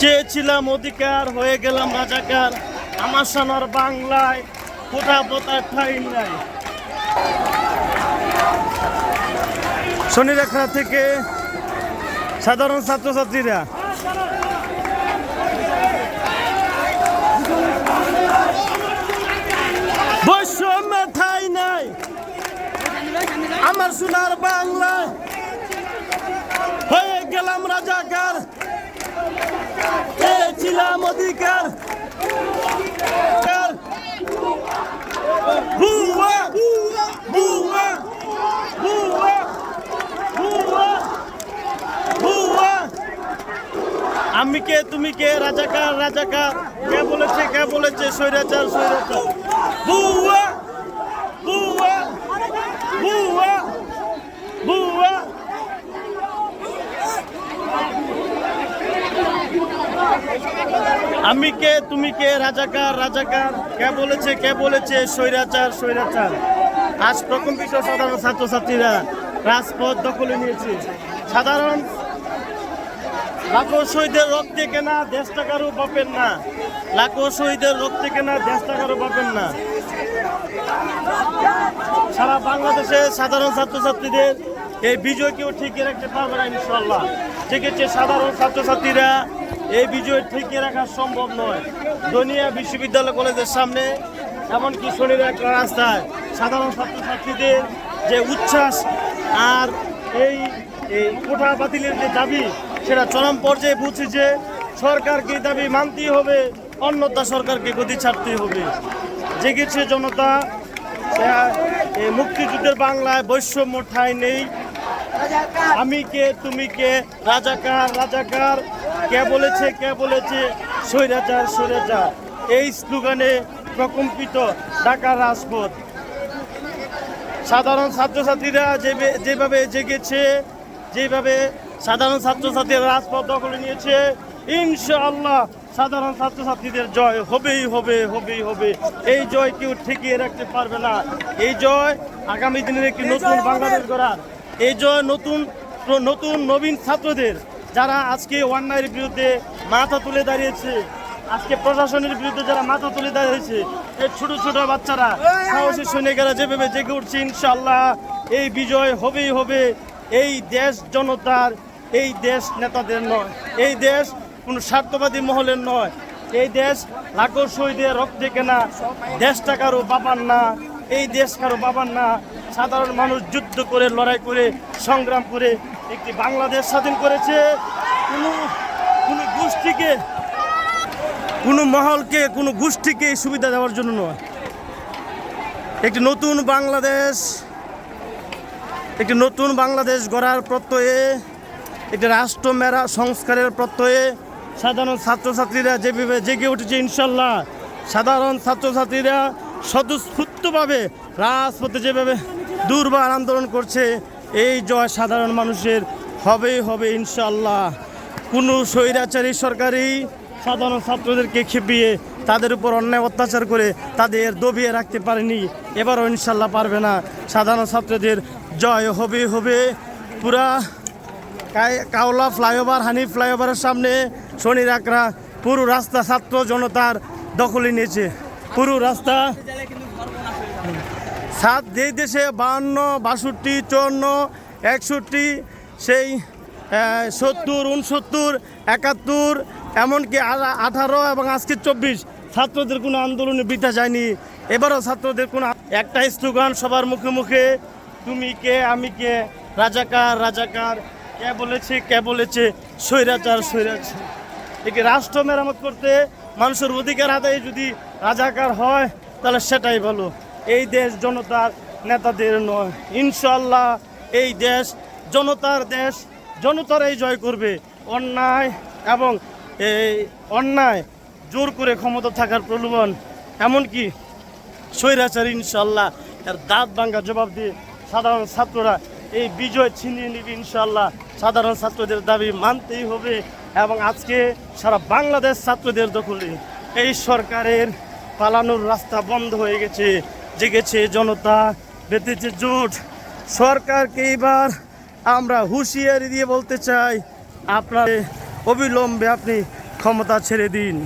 চেয়েছিলাম অধিকার, হয়ে গেলাম রাজাকার। আমার সোনার বাংলায় ফোটা পোতা ঠাই নাই। শনিরেখা থেকে সাধারণ ছাত্রছাত্রীরা বৈষম্য ঠাই নাই। আমার সোনার বাংলায় হয়ে গেলাম রাজাকার চেয়েছিলাম অধিকার। আমি কে, তুমি কে, রাজাকার রাজাকার। কে বলেছে কে বলেছে, স্বৈরাচার স্বৈরাচার। বুয়া বুয়া বুয়া আমি কে, তুমি কে, রাজাকার রাজাকার, কে বলেছে কে বলেছে, স্বৈরাচার স্বৈরাচার। আজ বিষয় সাধারণ ছাত্রছাত্রীরা রাজপথ দখলে নিয়েছে। সাধারণ লাখো শহীদের রক্তে কেনা দেশ টাকারও পাবেন না। লাখো শহীদের রক্তে কেনা দেশ টাকারও পাবেন না। সারা বাংলাদেশে সাধারণ ছাত্রছাত্রীদের এই বিজয় কেউ ঠিকই রাখতে পারবে না ইনশাল্লাহ সেক্ষেত্রে সাধারণ ছাত্রছাত্রীরা এই বিজয় ঠিকই রাখা সম্ভব নয়। দনিয়া বিশ্ববিদ্যালয় কলেজের সামনে, এমনকি শনির একটা রাস্তায় সাধারণ ছাত্রছাত্রীদের যে উচ্ছ্বাস আর এই এই কোঠা বাতিলের যে দাবি, সেটা চরম পর্যায়ে পৌঁছেছে সরকারকে দাবি মানতেই হবে অন্যতা সরকারকে গতি ছাড়তেই হবে। জেগেছে জনতা মুক্তিযুদ্ধের বাংলায় বৈষম্য ঠাঁই নেই। আমি কে, তুমি কে, রাজাকার রাজাকার কে বলেছে কে বলেছে? স্বৈরাচার স্বৈরাচার। এই স্লোগানে প্রকম্পিত ঢাকা রাজপথ। সাধারণ ছাত্রছাত্রীরা যেভাবে জেগেছে যেভাবে সাধারণ ছাত্রছাত্রীরা রাজপথ দখলে নিয়েছে ইনশাআল্লাহ সাধারণ ছাত্রছাত্রীদের জয় হবেই হবে হবেই হবে। এই জয় কেউ ঠেকিয়ে রাখতে পারবে না। এই জয় আগামী দিনের একটি নতুন বাংলাদেশ গড়ার। এই জয় নতুন নতুন নবীন ছাত্রদের যারা আজকে অন্যায়ের বিরুদ্ধে মাথা তুলে দাঁড়িয়েছে, আজকে প্রশাসনের বিরুদ্ধে যারা মাথা তুলে দাঁড়িয়েছে, এই ছোট ছোট বাচ্চারা, সাহসী সৈনিকেরা যেভাবে জেগে উঠছে ইনশাল্লাহ এই বিজয় হবেই হবে। এই দেশ জনতার, এই দেশ নেতাদের নয়, এই দেশ কোনো স্বার্থবাদী মহলের নয়, এই দেশ লাখো শহীদের রক্তে কেনা দেশটা কারও বাবার না, এই দেশ কারও বাবার না। সাধারণ মানুষ যুদ্ধ করে, লড়াই করে সংগ্রাম করে একটি বাংলাদেশ স্বাধীন করেছে। কোনো কোনো গোষ্ঠীকে কোনো মহলকে কোনো গোষ্ঠীকে সুবিধা দেওয়ার জন্য নয়। একটি নতুন বাংলাদেশ একটি নতুন বাংলাদেশ গড়ার প্রত্যয়ে, একটি রাষ্ট্র মেরা সংস্কারের প্রত্যয়ে সাধারণ ছাত্রছাত্রীরা যেভাবে জেগে উঠেছে ইনশাল্লাহ, সাধারণ ছাত্রছাত্রীরা স্বতঃস্ফূর্তভাবে রাজপথে যেভাবে দুর্বার আন্দোলন করছে এই জয় সাধারণ মানুষের হবেই হবে ইনশাল্লাহ কোনো স্বৈরাচারী সরকারি সাধারণ ছাত্রদেরকে খেপিয়ে তাদের উপর অন্যায় অত্যাচার করে তাদের দবিয়ে রাখতে পারেনি, এবারও ইনশাল্লাহ পারবে না। সাধারণ ছাত্রদের জয় হবে হবে। পুরা কাওলা ফ্লাইওভার, হানি ফ্লাইওভারের সামনে শনি রাকরা পুরো রাস্তা ছাত্র জনতার দখলে নিয়েছে। পুরো রাস্তা সাত যেই দেশে বাহান্ন, বাষট্টি, চুয়ান্ন, একষট্টি, সেই সত্তর উনসত্তর একাত্তর, এমনকি আঠারো এবং আজকে চব্বিশ, ছাত্রদের কোনো আন্দোলনে বৃথা যায়নি। এবারও ছাত্রদের কোনো একটা স্লোগান সবার মুখে মুখে, তুমি কে, আমি কে? রাজাকার রাজাকার, কে বলেছে কে বলেছে? স্বৈরাচার স্বৈরাচার। একে রাষ্ট্র মেরামত করতে মানুষের অধিকার আদায়ে যদি রাজাকার হয়, তাহলে সেটাই ভালো। এই দেশ জনতার নেতাদের নয়। ইনশাল্লাহ এই দেশ জনতার দেশ, জনতারাই জয় করবে। অন্যায় এবং এই অন্যায় জোর করে ক্ষমতা থাকার প্রলোভন, এমনকি স্বৈরাচার ইনশাল্লাহ এর দাঁত ভাঙ্গা জবাব দিয়ে সাধারণ ছাত্ররা এই বিজয় ছিনিয়ে নিবে ইনশাল্লাহ সাধারণ ছাত্রদের দাবি মানতেই হবে এবং আজকে সারা বাংলাদেশ ছাত্রদের দখলে। এই সরকারের পালানোর রাস্তা বন্ধ হয়ে গেছে। জেগেছে জনতা, বেঁধেছে জোট। সরকারকে এইবার আমরা হুঁশিয়ারি দিয়ে বলতে চাই আপনার অবিলম্বে আপনি ক্ষমতা ছেড়ে দিন।